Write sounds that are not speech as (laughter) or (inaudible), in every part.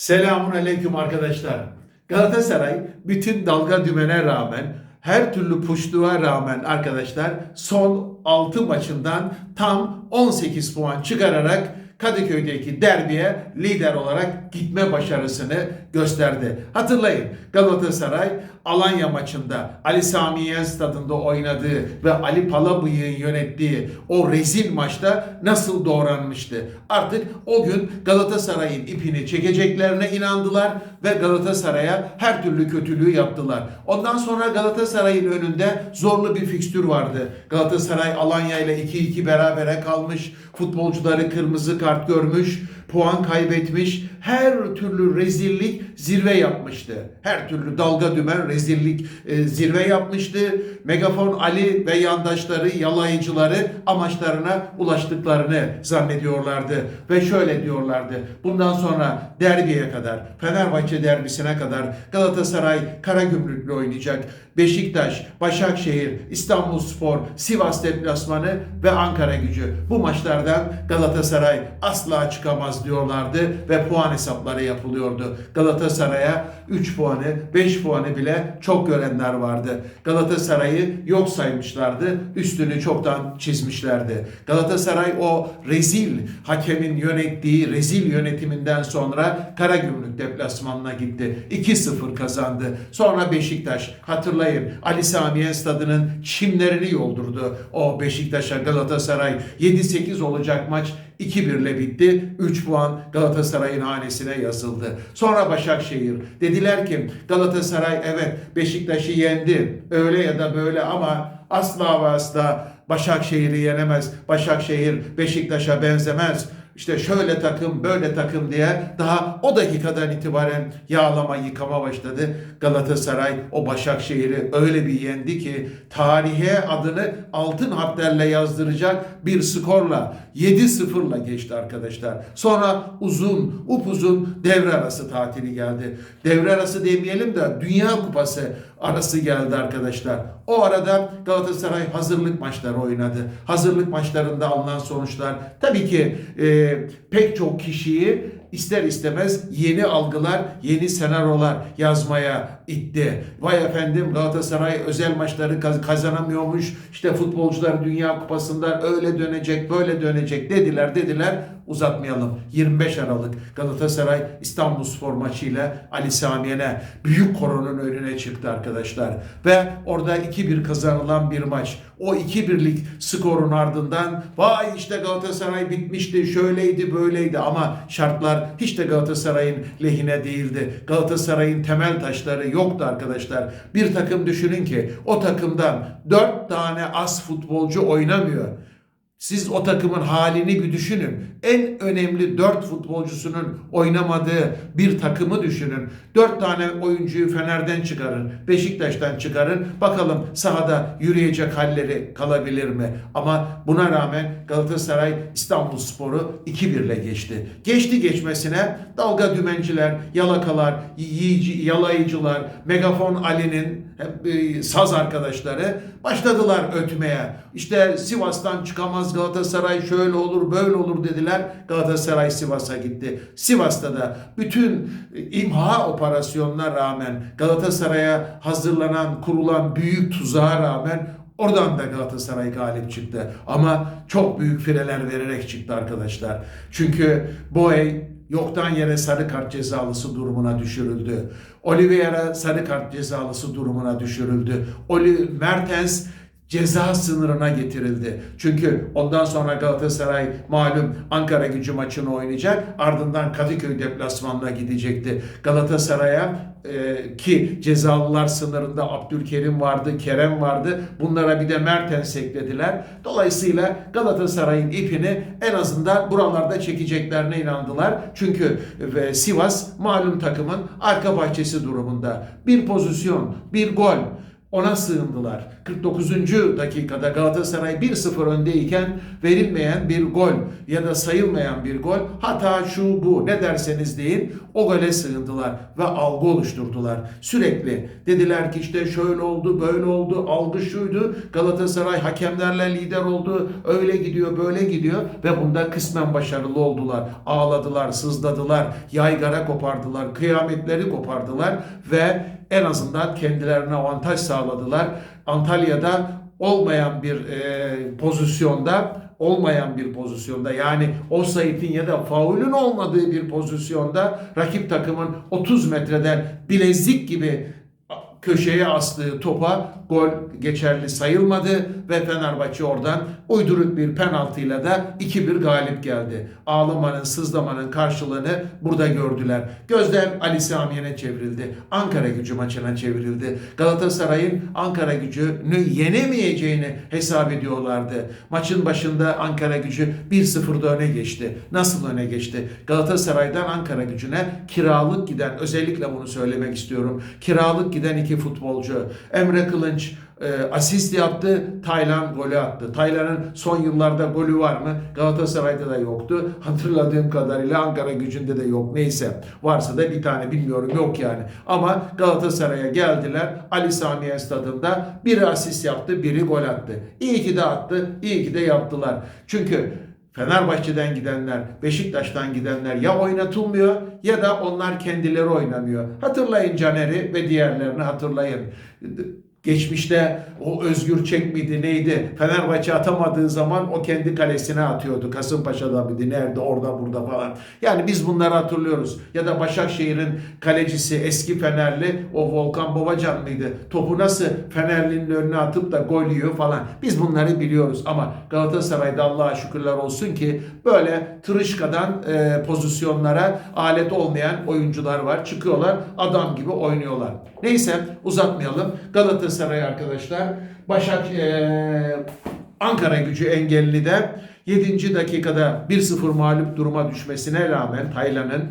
Selamun aleyküm arkadaşlar. Galatasaray bütün dalga dümene rağmen her türlü puştuğa rağmen arkadaşlar son 6 maçından tam 18 puan çıkararak Kadıköy'deki derbiye lider olarak gitme başarısını gösterdi. Hatırlayın Galatasaray Alanya maçında Ali Sami Yen stadında oynadığı ve Ali Palabıyık'ın yönettiği o rezil maçta nasıl doğranmıştı. Artık o gün Galatasaray'ın ipini çekeceklerine inandılar ve Galatasaray'a her türlü kötülüğü yaptılar. Ondan sonra Galatasaray'ın önünde zorlu bir fikstür vardı. Galatasaray Alanya ile 2-2 berabere kalmış. Futbolcuları kırmızı kart görmüş, puan kaybetmiş. Her türlü rezillik zirve yapmıştı. Her türlü dalga dümen rezillik e, zirve yapmıştı. Megafon Ali ve yandaşları, yalayıcıları amaçlarına ulaştıklarını zannediyorlardı. Ve şöyle diyorlardı. Bundan sonra derbiye kadar, Fenerbahçe derbisine kadar Galatasaray Karagümrük'le oynayacak. Beşiktaş, Başakşehir, İstanbulspor, Sivas deplasmanı ve Ankara gücü. Bu maçlardan Galatasaray asla çıkamaz diyorlardı ve puan hesapları yapılıyordu. Galatasaray'a 3 puanı, 5 puanı bile çok görenler vardı. Galatasaray'ı yok saymışlardı, üstünü çoktan çizmişlerdi. Galatasaray o rezil hakemin yönettiği rezil yönetiminden sonra Karagümrük deplasmanına gitti. 2-0 kazandı. Sonra Beşiktaş hatırlayın Ali Sami stadının çimlerini yoldurdu. O Beşiktaş'a Galatasaray 7-8 olacak maç 2-1 ile bitti. 3 puan Galatasaray'ın hanesine yazıldı. Sonra Başakşehir. Dediler ki Galatasaray evet Beşiktaş'ı yendi. Öyle ya da böyle ama asla ve asla Başakşehir'i yenemez. Başakşehir Beşiktaş'a benzemez. İşte şöyle takım, böyle takım diye daha o dakikadan itibaren yağlama, yıkama başladı. Galatasaray o Başakşehir'i öyle bir yendi ki tarihe adını altın harflerle yazdıracak bir skorla 7-0'la geçti arkadaşlar. Sonra uzun, upuzun devre arası tatili geldi. Devre arası demeyelim de Dünya Kupası arası geldi arkadaşlar. O arada Galatasaray hazırlık maçları oynadı. Hazırlık maçlarında alınan sonuçlar tabii ki e, pek çok kişiyi ister istemez yeni algılar, yeni senaryolar yazmaya itti. Vay efendim Galatasaray özel maçları kaz- kazanamıyormuş. İşte futbolcular Dünya Kupası'nda öyle dönecek, böyle dönecek dediler dediler. Uzatmayalım. 25 Aralık Galatasaray İstanbulspor maçıyla Ali Sami Yen'e büyük koronun önüne çıktı arkadaşlar. Ve orada 2-1 kazanılan bir maç. O 2-1'lik skorun ardından vay işte Galatasaray bitmişti, şöyleydi, böyleydi ama şartlar hiç de Galatasaray'ın lehine değildi. Galatasaray'ın temel taşları yoktu arkadaşlar. Bir takım düşünün ki o takımdan 4 tane as futbolcu oynamıyor. Siz o takımın halini bir düşünün. En önemli 4 futbolcusunun oynamadığı bir takımı düşünün. 4 tane oyuncuyu Fener'den çıkarın, Beşiktaş'tan çıkarın. Bakalım sahada yürüyecek halleri kalabilir mi? Ama buna rağmen Galatasaray İstanbulspor'u 2-1 ile geçti. Geçti geçmesine dalga dümenciler, yalakalar, yiyici, yalayıcılar, Megafon Ali'nin e, saz arkadaşları başladılar ötmeye. İşte Sivas'tan çıkamaz Galatasaray şöyle olur böyle olur dediler. Galatasaray Sivas'a gitti. Sivas'ta da bütün imha operasyonuna rağmen Galatasaray'a hazırlanan kurulan büyük tuzağa rağmen Oradan da Galatasaray galip çıktı. Ama çok büyük fireler vererek çıktı arkadaşlar. Çünkü Boey yoktan yere sarı kart cezalısı durumuna düşürüldü. Oliveira sarı kart cezalısı durumuna düşürüldü. Oli Mertens ceza sınırına getirildi. Çünkü ondan sonra Galatasaray malum Ankara gücü maçını oynayacak. Ardından Kadıköy deplasmanına gidecekti. Galatasaray'a e, ki cezalılar sınırında Abdülkerim vardı, Kerem vardı. Bunlara bir de Mertens eklediler. Dolayısıyla Galatasaray'ın ipini en azından buralarda çekeceklerine inandılar. Çünkü e, Sivas malum takımın arka bahçesi durumunda. Bir pozisyon, bir gol ona sığındılar. 49. dakikada Galatasaray 1-0 öndeyken verilmeyen bir gol ya da sayılmayan bir gol hata şu bu ne derseniz deyin o gole sığındılar ve algı oluşturdular. Sürekli dediler ki işte şöyle oldu, böyle oldu, algı şuydu. Galatasaray hakemlerle lider oldu, öyle gidiyor, böyle gidiyor ve bunda kısmen başarılı oldular. Ağladılar, sızladılar, yaygara kopardılar, kıyametleri kopardılar ve en azından kendilerine avantaj sağladılar. Antalya'da olmayan bir e, pozisyonda olmayan bir pozisyonda yani offside'in ya da faulün olmadığı bir pozisyonda rakip takımın 30 metreden bilezik gibi köşeye astığı topa gol geçerli sayılmadı ve Fenerbahçe oradan uyduruk bir penaltıyla da 2-1 galip geldi. Ağlamanın, sızlamanın karşılığını burada gördüler. Gözler Ali Samiye'ne çevrildi. Ankara gücü maçına çevrildi. Galatasaray'ın Ankara gücünü yenemeyeceğini hesap ediyorlardı. Maçın başında Ankara gücü 1-0'da öne geçti. Nasıl öne geçti? Galatasaray'dan Ankara gücüne kiralık giden, özellikle bunu söylemek istiyorum. Kiralık giden iki futbolcu. Emre Kılınç e, asist yaptı. Taylan golü attı. Taylan'ın son yıllarda golü var mı? Galatasaray'da da yoktu. Hatırladığım kadarıyla Ankara gücünde de yok. Neyse. Varsa da bir tane bilmiyorum yok yani. Ama Galatasaray'a geldiler. Ali Samiye stadında biri asist yaptı, biri gol attı. İyi ki de attı, iyi ki de yaptılar. Çünkü Fenerbahçe'den gidenler, Beşiktaş'tan gidenler ya oynatılmıyor ya da onlar kendileri oynamıyor. Hatırlayın Caner'i ve diğerlerini hatırlayın. Geçmişte o Özgür Çek miydi neydi? Fenerbahçe atamadığı zaman o kendi kalesine atıyordu. Kasımpaşa'da mıydı? Nerede? Orada burada falan. Yani biz bunları hatırlıyoruz. Ya da Başakşehir'in kalecisi eski Fenerli o Volkan Babacan mıydı? Topu nasıl Fenerli'nin önüne atıp da gol yiyor falan. Biz bunları biliyoruz ama Galatasaray'da Allah'a şükürler olsun ki böyle tırışkadan e, pozisyonlara alet olmayan oyuncular var. Çıkıyorlar adam gibi oynuyorlar. Neyse uzatmayalım. Galatasaray arkadaşlar Başak e, Ankara gücü engelli de 7. dakikada 1-0 mağlup duruma düşmesine rağmen Taylan'ın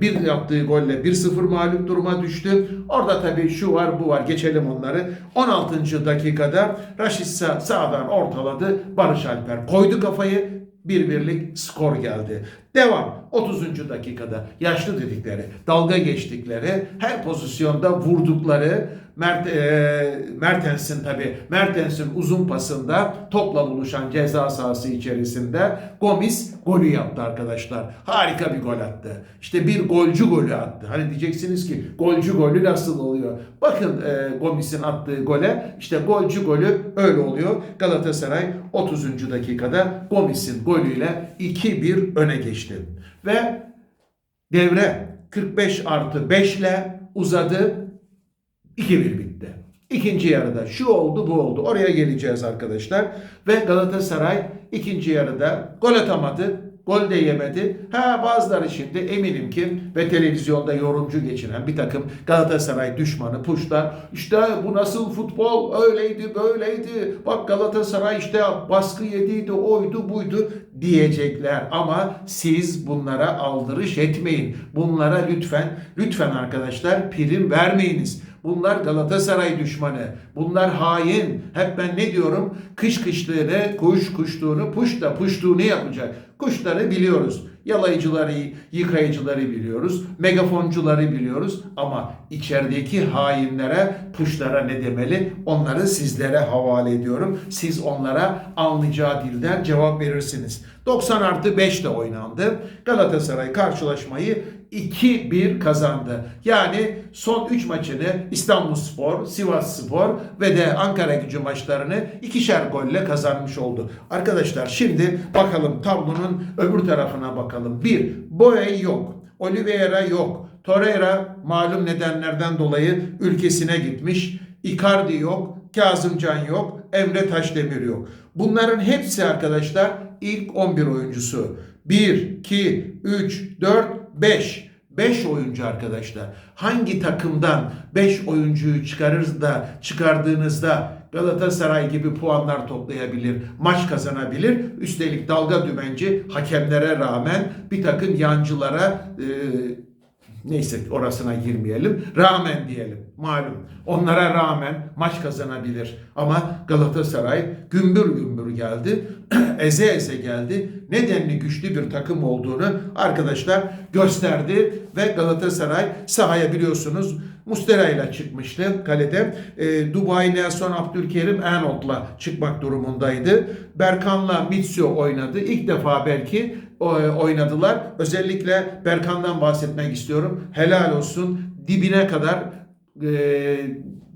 bir yaptığı golle 1-0 mağlup duruma düştü. Orada tabii şu var bu var geçelim onları. 16. dakikada Raşit Sağ sağdan ortaladı. Barış Alper koydu kafayı bir birlik skor geldi. Devam 30. dakikada yaşlı dedikleri, dalga geçtikleri, her pozisyonda vurdukları Mert, e, Mertens'in tabi Mertens'in uzun pasında topla buluşan ceza sahası içerisinde Gomis golü yaptı arkadaşlar. Harika bir gol attı. İşte bir golcü golü attı. Hani diyeceksiniz ki golcü golü nasıl oluyor? Bakın e, Gomis'in attığı gole işte golcü golü öyle oluyor. Galatasaray 30. dakikada Gomis'in golüyle 2-1 öne geçti. Ve devre 45 artı 5 ile uzadı 2-1 bitti. İkinci yarıda şu oldu bu oldu. Oraya geleceğiz arkadaşlar. Ve Galatasaray ikinci yarıda gol atamadı. Gol de yemedi. Ha bazıları şimdi eminim ki ve televizyonda yorumcu geçiren bir takım Galatasaray düşmanı puşlar. İşte bu nasıl futbol öyleydi böyleydi. Bak Galatasaray işte baskı yediydi oydu buydu diyecekler. Ama siz bunlara aldırış etmeyin. Bunlara lütfen lütfen arkadaşlar prim vermeyiniz. Bunlar Galatasaray düşmanı. Bunlar hain. Hep ben ne diyorum? Kış kışlığını, kuş kuşluğunu, puş da puştuğunu yapacak. Kuşları biliyoruz. Yalayıcıları, yıkayıcıları biliyoruz. Megafoncuları biliyoruz. Ama içerideki hainlere, puşlara ne demeli? Onları sizlere havale ediyorum. Siz onlara anlayacağı dilden cevap verirsiniz. 90 artı 5 de oynandı. Galatasaray karşılaşmayı 2-1 kazandı. Yani son 3 maçını İstanbulspor, Sivasspor ve de Ankara gücü maçlarını ikişer golle kazanmış oldu. Arkadaşlar şimdi bakalım tablonun öbür tarafına bakalım. 1. Boye yok. Oliveira yok. Torreira malum nedenlerden dolayı ülkesine gitmiş. Icardi yok. Kazımcan yok. Emre Taşdemir yok. Bunların hepsi arkadaşlar ilk 11 oyuncusu. 1, 2, 3, 4, 5. 5 oyuncu arkadaşlar. Hangi takımdan 5 oyuncuyu çıkarırız da çıkardığınızda Galatasaray gibi puanlar toplayabilir, maç kazanabilir. Üstelik dalga dümenci hakemlere rağmen bir takım yancılara e, neyse orasına girmeyelim. Rağmen diyelim. Malum. Onlara rağmen maç kazanabilir. Ama Galatasaray gümbür gümbür geldi. (clears throat) eze eze geldi. Nedenli güçlü bir takım olduğunu arkadaşlar gösterdi ve Galatasaray sahaya biliyorsunuz Mustera ile çıkmıştı kalede. E, Dubai Nelson Abdülkerim Enot'la çıkmak durumundaydı. Berkan'la Mitsio oynadı. İlk defa belki e, oynadılar. Özellikle Berkan'dan bahsetmek istiyorum. Helal olsun dibine kadar e,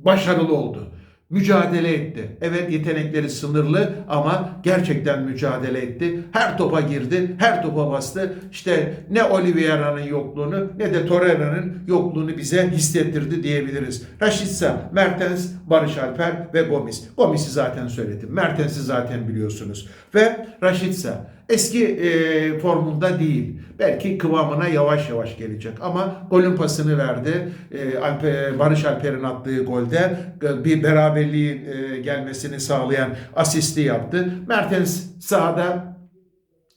başarılı oldu. Mücadele etti. Evet yetenekleri sınırlı ama gerçekten mücadele etti. Her topa girdi, her topa bastı. İşte ne Oliveira'nın yokluğunu ne de Torreira'nın yokluğunu bize hissettirdi diyebiliriz. Rashica, Mertens, Barış Alper ve Gomis. Gomis'i zaten söyledim. Mertens'i zaten biliyorsunuz. Ve Rashica eski e, formunda değil. Belki kıvamına yavaş yavaş gelecek ama golün pasını verdi. E, Alper, Barış Alper'in attığı golde e, bir beraberliğin e, gelmesini sağlayan asisti yaptı. Mertens sahada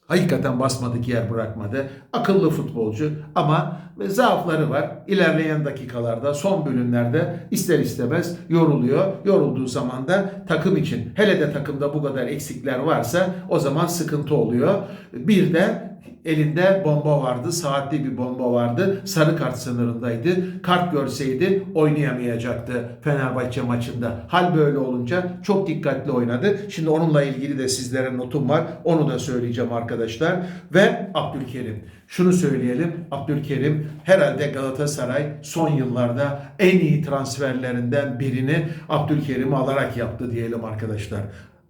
Hakikaten basmadık yer bırakmadı. Akıllı futbolcu ama zaafları var. İlerleyen dakikalarda, son bölümlerde ister istemez yoruluyor. Yorulduğu zaman da takım için, hele de takımda bu kadar eksikler varsa o zaman sıkıntı oluyor. Bir de elinde bomba vardı. Saatli bir bomba vardı. Sarı kart sınırındaydı. Kart görseydi oynayamayacaktı Fenerbahçe maçında. Hal böyle olunca çok dikkatli oynadı. Şimdi onunla ilgili de sizlere notum var. Onu da söyleyeceğim arkadaşlar. Ve Abdülkerim. Şunu söyleyelim. Abdülkerim herhalde Galatasaray son yıllarda en iyi transferlerinden birini Abdülkerim'i alarak yaptı diyelim arkadaşlar.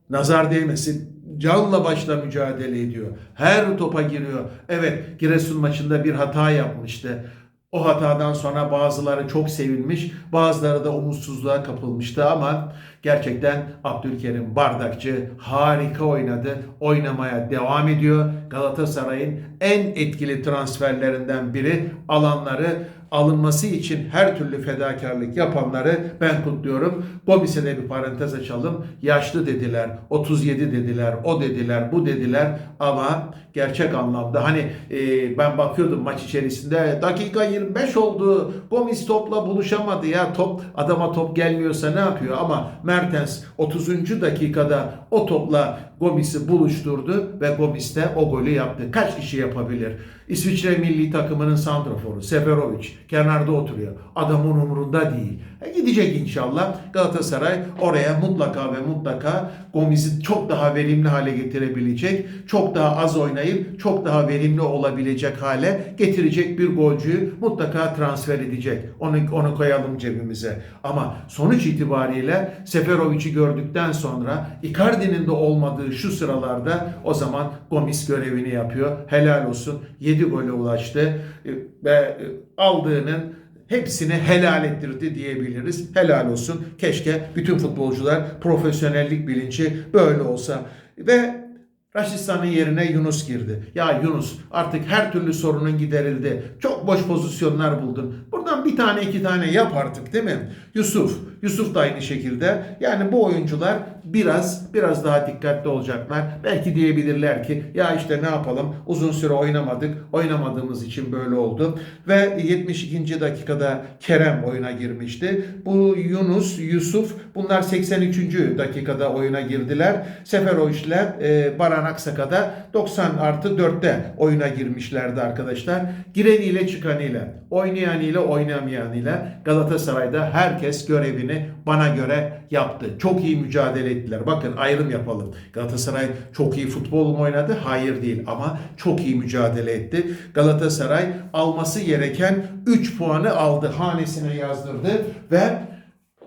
Nazar değmesin. Canla başla mücadele ediyor. Her topa giriyor. Evet Giresun maçında bir hata yapmıştı. O hatadan sonra bazıları çok sevinmiş, bazıları da umutsuzluğa kapılmıştı ama gerçekten Abdülkerim Bardakçı harika oynadı. Oynamaya devam ediyor. Galatasaray'ın en etkili transferlerinden biri alanları alınması için her türlü fedakarlık yapanları ben kutluyorum. Gomis'e de bir parantez açalım. Yaşlı dediler, 37 dediler, o dediler, bu dediler ama gerçek anlamda hani e, ben bakıyordum maç içerisinde dakika 25 oldu. Gomis topla buluşamadı ya. Top adama top gelmiyorsa ne yapıyor? Ama Mertens 30. dakikada o topla Gomis'i buluşturdu ve Gomis de o golü yaptı. Kaç kişi yapabilir? İsviçre milli takımının santraforu Seferovic kenarda oturuyor. Adamın umurunda değil. E gidecek inşallah. Galatasaray oraya mutlaka ve mutlaka Gomis'i çok daha verimli hale getirebilecek. Çok daha az oynayıp çok daha verimli olabilecek hale getirecek bir golcüyü mutlaka transfer edecek. Onu, onu koyalım cebimize. Ama sonuç itibariyle Seferovic'i gördükten sonra Icardi'nin de olmadığı şu sıralarda o zaman Gomis görevini yapıyor. Helal olsun. 7 gole ulaştı e, ve e, aldığının hepsini helal ettirdi diyebiliriz. Helal olsun. Keşke bütün futbolcular profesyonellik bilinci böyle olsa. Ve Raşistan'ın yerine Yunus girdi. Ya Yunus artık her türlü sorunun giderildi. Çok boş pozisyonlar buldun. Buradan bir tane iki tane yap artık değil mi? Yusuf. Yusuf da aynı şekilde. Yani bu oyuncular biraz biraz daha dikkatli olacaklar. Belki diyebilirler ki ya işte ne yapalım uzun süre oynamadık. Oynamadığımız için böyle oldu. Ve 72. dakikada Kerem oyuna girmişti. Bu Yunus, Yusuf bunlar 83. dakikada oyuna girdiler. Seferovic ile e, Baran Aksaka'da 90 artı 4'te oyuna girmişlerdi arkadaşlar. Gireniyle çıkanıyla, oynayanıyla oynamayanıyla Galatasaray'da herkes görevini bana göre yaptı. Çok iyi mücadele ettiler. Bakın ayrım yapalım. Galatasaray çok iyi futbol mu oynadı? Hayır değil ama çok iyi mücadele etti. Galatasaray alması gereken 3 puanı aldı. Hanesine yazdırdı ve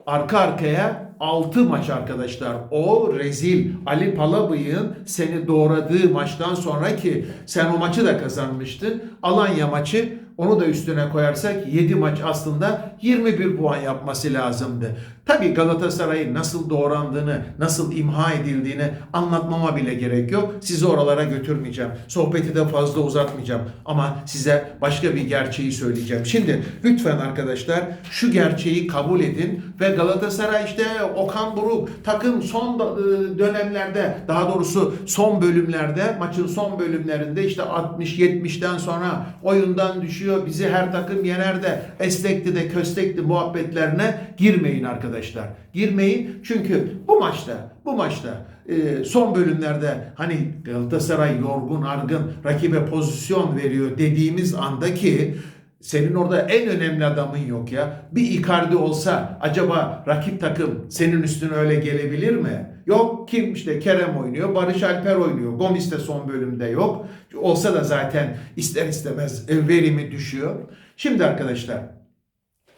arka arkaya 6 maç arkadaşlar. O rezil Ali Palabıyık'ın seni doğradığı maçtan sonra ki sen o maçı da kazanmıştın. Alanya maçı onu da üstüne koyarsak 7 maç aslında 21 puan yapması lazımdı. Tabi Galatasaray'ın nasıl doğrandığını, nasıl imha edildiğini anlatmama bile gerek yok. Sizi oralara götürmeyeceğim. Sohbeti de fazla uzatmayacağım. Ama size başka bir gerçeği söyleyeceğim. Şimdi lütfen arkadaşlar şu gerçeği kabul edin ve Galatasaray işte Okan Buruk takım son e, dönemlerde daha doğrusu son bölümlerde maçın son bölümlerinde işte 60-70'ten sonra oyundan düşüyor düşüyor. Bizi her takım yener de estekti de köstekti muhabbetlerine girmeyin arkadaşlar. Girmeyin çünkü bu maçta bu maçta e, son bölümlerde hani Galatasaray yorgun argın rakibe pozisyon veriyor dediğimiz andaki senin orada en önemli adamın yok ya. Bir Icardi olsa acaba rakip takım senin üstüne öyle gelebilir mi? Yok kim işte Kerem oynuyor, Barış Alper oynuyor. Gomis de son bölümde yok. Olsa da zaten ister istemez verimi düşüyor. Şimdi arkadaşlar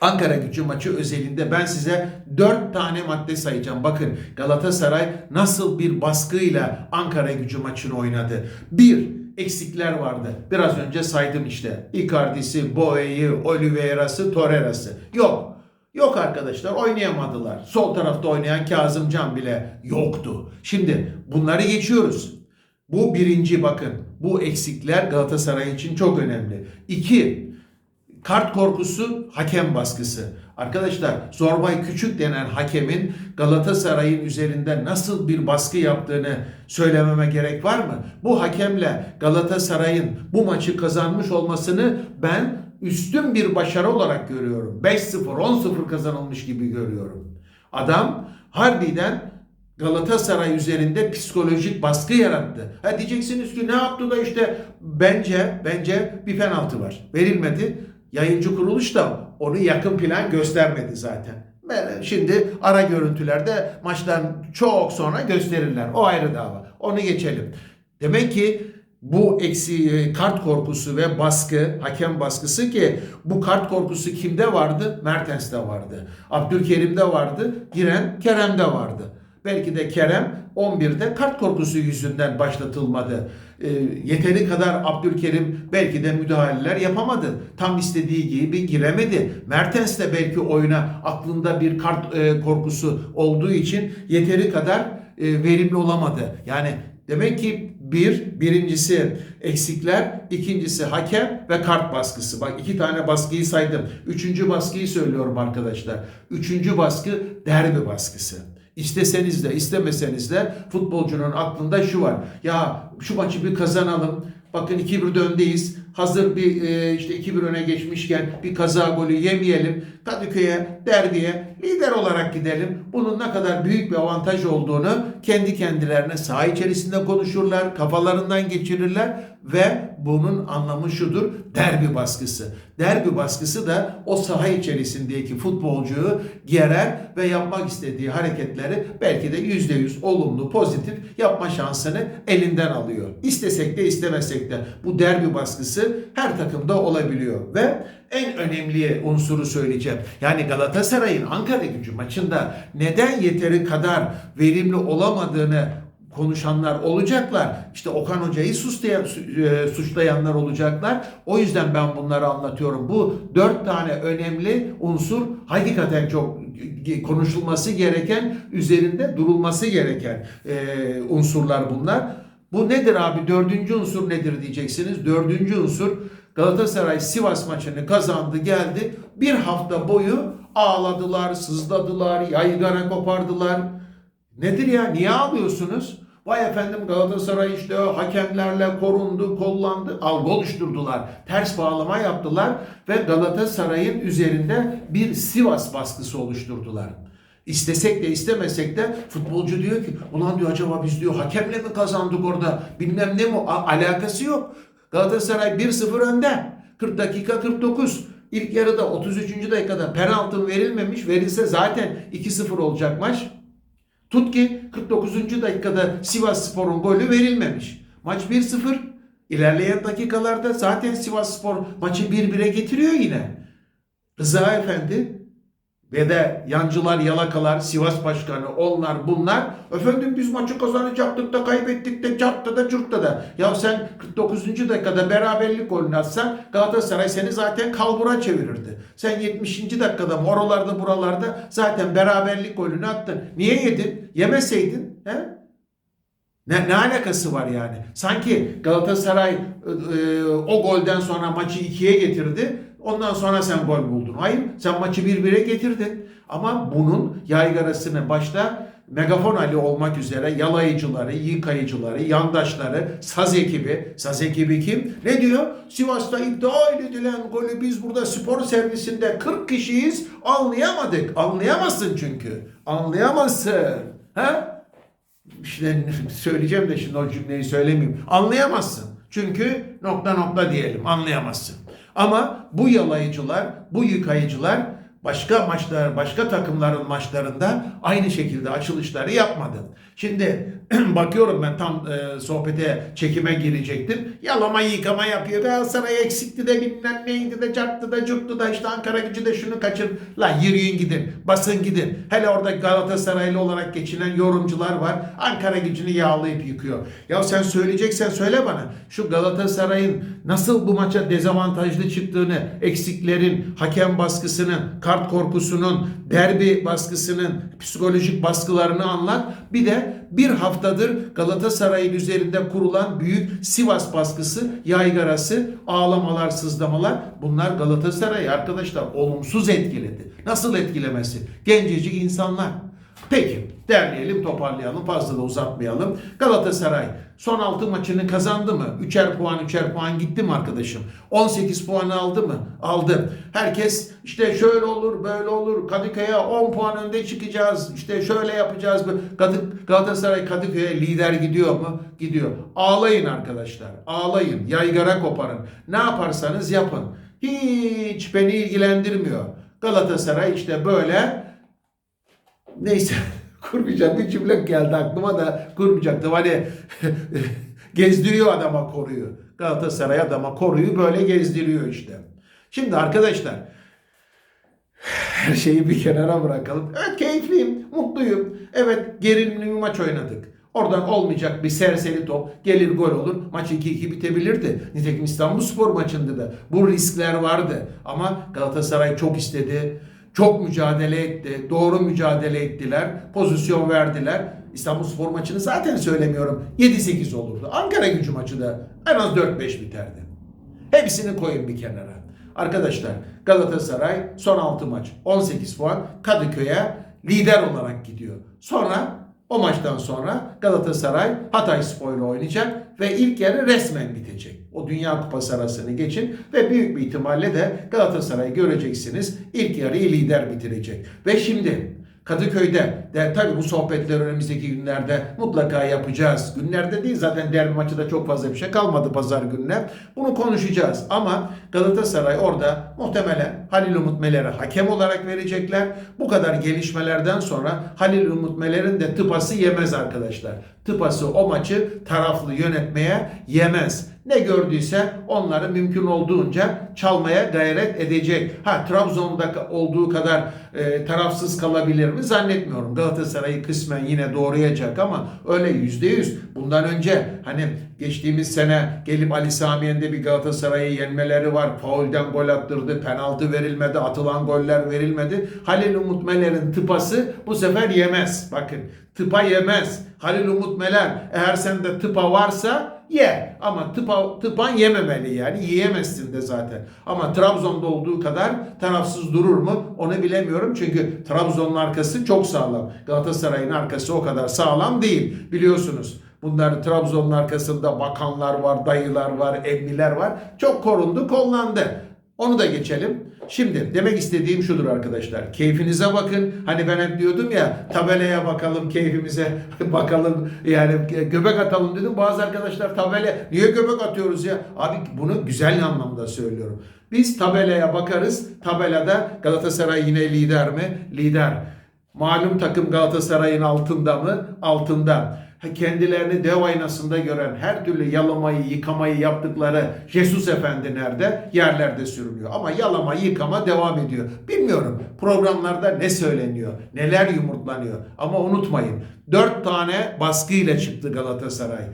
Ankara gücü maçı özelinde ben size 4 tane madde sayacağım. Bakın Galatasaray nasıl bir baskıyla Ankara gücü maçını oynadı. 1 eksikler vardı. Biraz önce saydım işte. Icardi'si, Boey'i, Oliveira'sı, Torreira'sı. Yok. Yok arkadaşlar oynayamadılar. Sol tarafta oynayan Kazımcan bile yoktu. Şimdi bunları geçiyoruz. Bu birinci bakın. Bu eksikler Galatasaray için çok önemli. İki, Kart korkusu, hakem baskısı. Arkadaşlar Zorbay Küçük denen hakemin Galatasaray'ın üzerinde nasıl bir baskı yaptığını söylememe gerek var mı? Bu hakemle Galatasaray'ın bu maçı kazanmış olmasını ben üstün bir başarı olarak görüyorum. 5-0, 10-0 kazanılmış gibi görüyorum. Adam harbiden Galatasaray üzerinde psikolojik baskı yarattı. Ha diyeceksiniz ki ne yaptı da işte bence bence bir penaltı var. Verilmedi. Yayıncı kuruluş da onu yakın plan göstermedi zaten. Şimdi ara görüntülerde maçtan çok sonra gösterirler. O ayrı dava. Onu geçelim. Demek ki bu eksi e, kart korkusu ve baskı, hakem baskısı ki bu kart korkusu kimde vardı? Mertens'te vardı. Abdülkerim'de vardı. Giren Kerem'de vardı. Belki de Kerem 11'de kart korkusu yüzünden başlatılmadı. E, yeteri kadar Abdülkerim belki de müdahaleler yapamadı. Tam istediği gibi giremedi. Mertens de belki oyuna aklında bir kart e, korkusu olduğu için yeteri kadar e, verimli olamadı. Yani demek ki bir, birincisi eksikler, ikincisi hakem ve kart baskısı. Bak iki tane baskıyı saydım. Üçüncü baskıyı söylüyorum arkadaşlar. Üçüncü baskı derbi baskısı. İsteseniz de istemeseniz de futbolcunun aklında şu var. Ya şu maçı bir kazanalım. Bakın 2-1 öndeyiz. Hazır bir e, işte 2-1 öne geçmişken bir kaza golü yemeyelim. Kadıköy'e, derbiye lider olarak gidelim. Bunun ne kadar büyük bir avantaj olduğunu kendi kendilerine saha içerisinde konuşurlar, kafalarından geçirirler ve bunun anlamı şudur. Derbi baskısı. Derbi baskısı da o saha içerisindeki futbolcuyu gerer ve yapmak istediği hareketleri belki de %100 olumlu, pozitif yapma şansını elinden alıyor. İstesek de istemesek de bu derbi baskısı her takımda olabiliyor ve en önemli unsuru söyleyeceğim. Yani Galatasaray'ın Ankara gücü maçında neden yeteri kadar verimli olamadığını konuşanlar olacaklar. İşte Okan Hoca'yı e, suçlayanlar olacaklar. O yüzden ben bunları anlatıyorum. Bu dört tane önemli unsur hakikaten çok konuşulması gereken, üzerinde durulması gereken e, unsurlar bunlar. Bu nedir abi? Dördüncü unsur nedir diyeceksiniz. Dördüncü unsur Galatasaray Sivas maçını kazandı geldi. Bir hafta boyu ağladılar, sızladılar, yaygara kopardılar. Nedir ya? Niye ağlıyorsunuz? Vay efendim Galatasaray işte hakemlerle korundu, kollandı, algı oluşturdular. Ters bağlama yaptılar ve Galatasaray'ın üzerinde bir Sivas baskısı oluşturdular. İstesek de istemesek de futbolcu diyor ki ulan diyor acaba biz diyor hakemle mi kazandık orada bilmem ne mi A- alakası yok. Galatasaray 1-0 önde 40 dakika 49 İlk yarıda 33. dakikada penaltı verilmemiş verilse zaten 2-0 olacak maç. Tut ki 49. dakikada Sivas Spor'un golü verilmemiş. Maç 1-0. İlerleyen dakikalarda zaten Sivas Spor maçı 1-1'e getiriyor yine. Rıza Efendi ve de yancılar, yalakalar, Sivas Başkanı, onlar bunlar. Efendim biz maçı kazanacaktık da kaybettik de çarptı da çırptı da. Ya sen 49. dakikada beraberlik golünü atsan Galatasaray seni zaten kalbura çevirirdi. Sen 70. dakikada oralarda buralarda zaten beraberlik golünü attın. Niye yedin? Yemeseydin. He? Ne, ne alakası var yani? Sanki Galatasaray e, e, o golden sonra maçı ikiye getirdi. Ondan sonra sen gol buldun. Hayır sen maçı 1-1'e getirdin. Ama bunun yaygarasını başta Megafon Ali olmak üzere yalayıcıları, yıkayıcıları, yandaşları, saz ekibi, saz ekibi kim? Ne diyor? Sivas'ta iptal edilen golü biz burada spor servisinde 40 kişiyiz anlayamadık. Anlayamazsın çünkü. Anlayamazsın. Ha? İşte (laughs) söyleyeceğim de şimdi o cümleyi söylemeyeyim. Anlayamazsın. Çünkü nokta nokta diyelim anlayamazsın. Ama bu yalayıcılar, bu yıkayıcılar başka maçlar, başka takımların maçlarında aynı şekilde açılışları yapmadı. Şimdi (clears throat) bakıyorum ben tam e, sohbete, çekime girecektim. Yalama yıkama yapıyor. Galatasaray eksikti de bilmem neydi de carttı da curttu da işte Ankara gücü de şunu kaçır. La yürüyün gidin, basın gidin. Hele orada Galatasaraylı olarak geçinen yorumcular var. Ankara gücünü yağlayıp yıkıyor. Ya sen söyleyeceksen söyle bana. Şu Galatasaray'ın nasıl bu maça dezavantajlı çıktığını, eksiklerin, hakem baskısının, kart korkusunun, derbi baskısının, psikolojik baskılarını anlat. Bir de bir haftadır Galatasaray'ın üzerinde kurulan büyük Sivas baskısı, yaygarası, ağlamalar, sızlamalar bunlar Galatasaray'ı arkadaşlar olumsuz etkiledi. Nasıl etkilemesi? Gencecik insanlar. Peki derleyelim toparlayalım fazla da uzatmayalım. Galatasaray son 6 maçını kazandı mı? 3'er puan 3'er puan gitti mi arkadaşım? 18 puan aldı mı? Aldı. Herkes işte şöyle olur böyle olur Kadıköy'e 10 puan önde çıkacağız işte şöyle yapacağız. Galatasaray Kadıköy'e lider gidiyor mu? Gidiyor. Ağlayın arkadaşlar ağlayın yaygara koparın. Ne yaparsanız yapın. Hiç beni ilgilendirmiyor. Galatasaray işte böyle Neyse (laughs) kurmayacağım bir cümle geldi aklıma da kurmayacaktım. Hani (laughs) gezdiriyor adama koruyu. Galatasaray adama koruyu böyle gezdiriyor işte. Şimdi arkadaşlar (sighs) her şeyi bir kenara bırakalım. Evet keyifliyim, mutluyum. Evet gerilimli bir maç oynadık. Oradan olmayacak bir serseri top gelir gol olur. Maç 2-2 bitebilirdi. Nitekim İstanbulspor maçında da bu riskler vardı. Ama Galatasaray çok istedi. Çok mücadele etti. Doğru mücadele ettiler. Pozisyon verdiler. İstanbulspor maçını zaten söylemiyorum. 7-8 olurdu. Ankara gücü maçı da en az 4-5 biterdi. Hepsini koyun bir kenara. Arkadaşlar Galatasaray son 6 maç 18 puan Kadıköy'e lider olarak gidiyor. Sonra o maçtan sonra Galatasaray Hatay Spor'la oynayacak ve ilk yarı resmen bitecek. O Dünya Kupası arasını geçin ve büyük bir ihtimalle de Galatasaray göreceksiniz ilk yarıyı lider bitirecek. Ve şimdi Kadıköy'de de tabii bu sohbetler önümüzdeki günlerde mutlaka yapacağız. Günlerde değil zaten derbi maçı da çok fazla bir şey kalmadı pazar gününe. Bunu konuşacağız ama Galatasaray orada muhtemelen Halil Umut Meler'e hakem olarak verecekler. Bu kadar gelişmelerden sonra Halil Umut Meler'in de tıpası yemez arkadaşlar. Tıpası o maçı taraflı yönetmeye yemez. Ne gördüyse onları mümkün olduğunca çalmaya gayret edecek. Ha Trabzon'da olduğu kadar e, tarafsız kalabilir mi? Zannetmiyorum. Galatasaray'ı kısmen yine doğrayacak ama öyle yüzde yüz. Bundan önce hani geçtiğimiz sene gelip Ali Samiyen'de bir Galatasaray'ı yenmeleri var. Faulden gol attırdı, penaltı verilmedi, atılan goller verilmedi. Halil Umut Meler'in tıpası bu sefer yemez. Bakın tıpa yemez. Halil Umut Meler eğer sende tıpa varsa ye. Ama tıpa, tıpan yememeli yani. Yiyemezsin de zaten. Ama Trabzon'da olduğu kadar tarafsız durur mu onu bilemiyorum. Çünkü Trabzon'un arkası çok sağlam. Galatasaray'ın arkası o kadar sağlam değil. Biliyorsunuz. Bunlar Trabzon'un arkasında bakanlar var, dayılar var, emmiler var. Çok korundu, kollandı. Onu da geçelim. Şimdi demek istediğim şudur arkadaşlar. Keyfinize bakın. Hani ben hep diyordum ya tabelaya bakalım, keyfimize (laughs) bakalım. Yani göbek atalım dedim. Bazı arkadaşlar tabela niye göbek atıyoruz ya? Abi bunu güzel anlamda söylüyorum. Biz tabelaya bakarız. Tabelada Galatasaray yine lider mi? Lider. Malum takım Galatasaray'ın altında mı? Altında. Kendilerini dev aynasında gören her türlü yalamayı, yıkamayı yaptıkları Jesus Efendi nerede? Yerlerde sürünüyor. Ama yalama, yıkama devam ediyor. Bilmiyorum programlarda ne söyleniyor, neler yumurtlanıyor. Ama unutmayın dört tane baskıyla çıktı Galatasaray.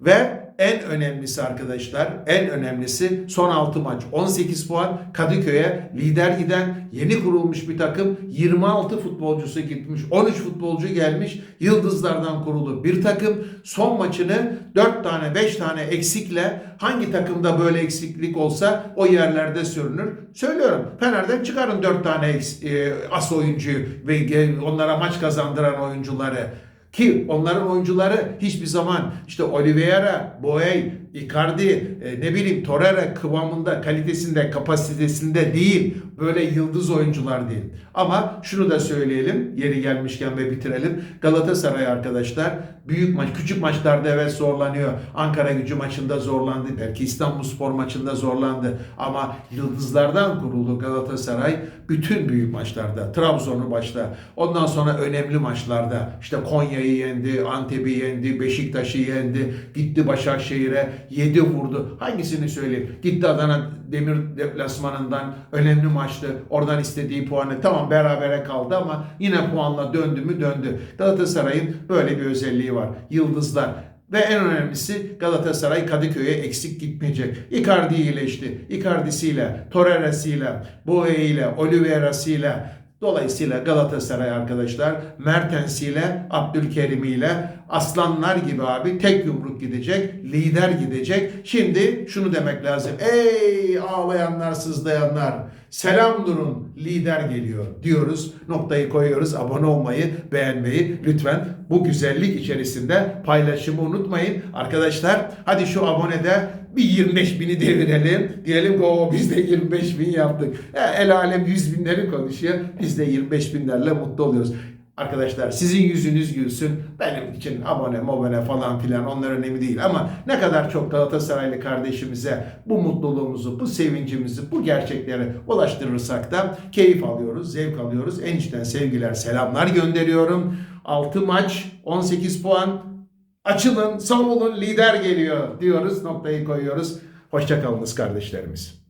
Ve en önemlisi arkadaşlar, en önemlisi son 6 maç 18 puan Kadıköy'e lider giden yeni kurulmuş bir takım 26 futbolcusu gitmiş, 13 futbolcu gelmiş. Yıldızlardan kurulu bir takım son maçını 4 tane 5 tane eksikle hangi takımda böyle eksiklik olsa o yerlerde sürünür. Söylüyorum Fener'den çıkarın 4 tane e, as oyuncuyu ve onlara maç kazandıran oyuncuları. Ki onların oyuncuları hiçbir zaman işte Oliveira, Boey, Icardi, e, ne bileyim Torreira kıvamında, kalitesinde, kapasitesinde değil. Böyle yıldız oyuncular değil. Ama şunu da söyleyelim, yeri gelmişken ve bitirelim. Galatasaray arkadaşlar büyük maç, küçük maçlarda evet zorlanıyor. Ankara gücü maçında zorlandı. Belki İstanbulspor maçında zorlandı. Ama yıldızlardan kurulu Galatasaray bütün büyük maçlarda, Trabzon'u başta, ondan sonra önemli maçlarda işte Konya'yı yendi, Antep'i yendi, Beşiktaş'ı yendi, gitti Başakşehir'e 7 vurdu. Hangisini söyleyeyim? Gitti Adana Demir deplasmanından önemli maçtı. Oradan istediği puanı tamam berabere kaldı ama yine puanla döndü mü döndü. Galatasaray'ın böyle bir özelliği var. Yıldızlar. Ve en önemlisi Galatasaray Kadıköy'e eksik gitmeyecek. Icardi iyileşti. Icardi'siyle, Torreira'sıyla, Boey'iyle, Oliveira'sıyla, Dolayısıyla Galatasaray arkadaşlar Mertens'iyle, Abdülkerim'iyle aslanlar gibi abi tek yumruk gidecek, lider gidecek. Şimdi şunu demek lazım. Ey ağlayanlar, sızlayanlar selam durun lider geliyor diyoruz. Noktayı koyuyoruz. Abone olmayı, beğenmeyi lütfen bu güzellik içerisinde paylaşımı unutmayın. Arkadaşlar hadi şu abonede bir 25 bini devirelim. Diyelim ki o biz de 25 bin yaptık. Ya, el alem 100 binleri konuşuyor. Biz de 25 binlerle mutlu oluyoruz. Arkadaşlar sizin yüzünüz gülsün. Benim için abone mobone falan filan onlar önemli değil. Ama ne kadar çok Galatasaraylı kardeşimize bu mutluluğumuzu, bu sevincimizi, bu gerçekleri ulaştırırsak da keyif alıyoruz, zevk alıyoruz. En içten sevgiler, selamlar gönderiyorum. 6 maç, 18 puan. Açılın, savunun, lider geliyor diyoruz. Noktayı koyuyoruz. Hoşçakalınız kardeşlerimiz.